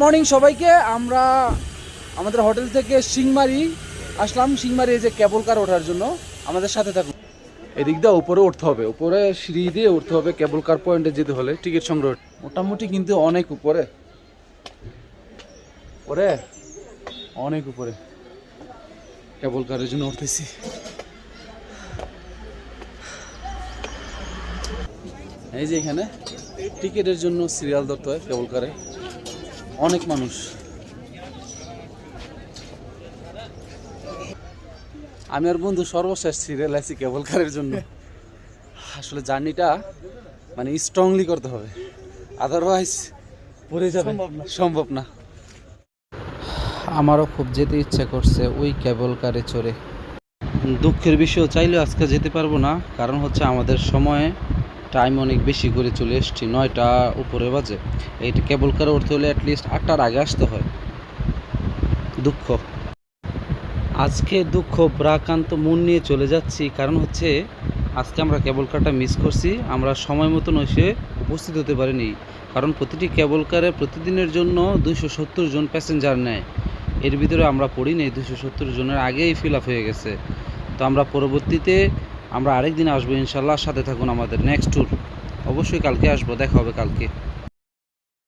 Morning সবাইকে, আমরা আমাদের হোটেল থেকে সিংমারি আসলাম। সিংমারি যে কেবল কার ওঠার জন্য। আমাদের সাথে থাকুন। এদিক দিয়ে উপরে উঠতে হবে। উপরে সিঁড়ি দিয়ে উঠতে হবে কেবল কার পয়েন্টে যেতে হলে টিকিট সংগ্রহ মোটামুটি কিন্তু অনেক উপরে। উপরে অনেক উপরে। কেবল কারের জন্য উঠতেছি। এই যে এখানে টিকিটের জন্য সিরিয়াল ধরতে হয় কেবল কারে অনেক মানুষ। আমি আর বন্ধু সর্বশেষ সিরিয়াল আছি কেবল কারের জন্য। আসলে জার্নিটা মানে স্ট্রংলি করতে হবে। আদারওয়াইজ পড়ে যাবে। সম্ভব না। আমারও খুব যেতে ইচ্ছা করছে ওই কেবল কারে চড়ে। দুঃখের বিষয় চাইলেও আজকে যেতে পারব না কারণ হচ্ছে আমাদের সময়ে টাইম অনেক বেশি করে চলে এসেছি, নয়টা উপরে বাজে। এইটা কেবল কারে উঠতে হলে অ্যাটলিস্ট আটটার আগে আসতে হয়। দুঃখ। আজকে দুঃখ, ব্রাকান্ত মন নিয়ে চলে যাচ্ছি। কারণ হচ্ছে, আজকে আমরা কেবল কারটা মিস করছি। আমরা সময় মতন এসে উপস্থিত হতে পারিনি। কারণ প্রতিটি কেবল কারে প্রতিদিনের জন্য দুইশো সত্তর জন প্যাসেঞ্জার নেয়। এর ভিতরে আমরা পড়ি নেই দুশো সত্তর জনের আগেই ফিল আপ হয়ে গেছে। তো আমরা পরবর্তীতে আমরা আরেক দিন আসব, ইনশাল্লাহ। সাথে থাকুন আমাদের নেক্সট ট্যুর অবশ্যই কালকে আসব, দেখা হবে কালকে।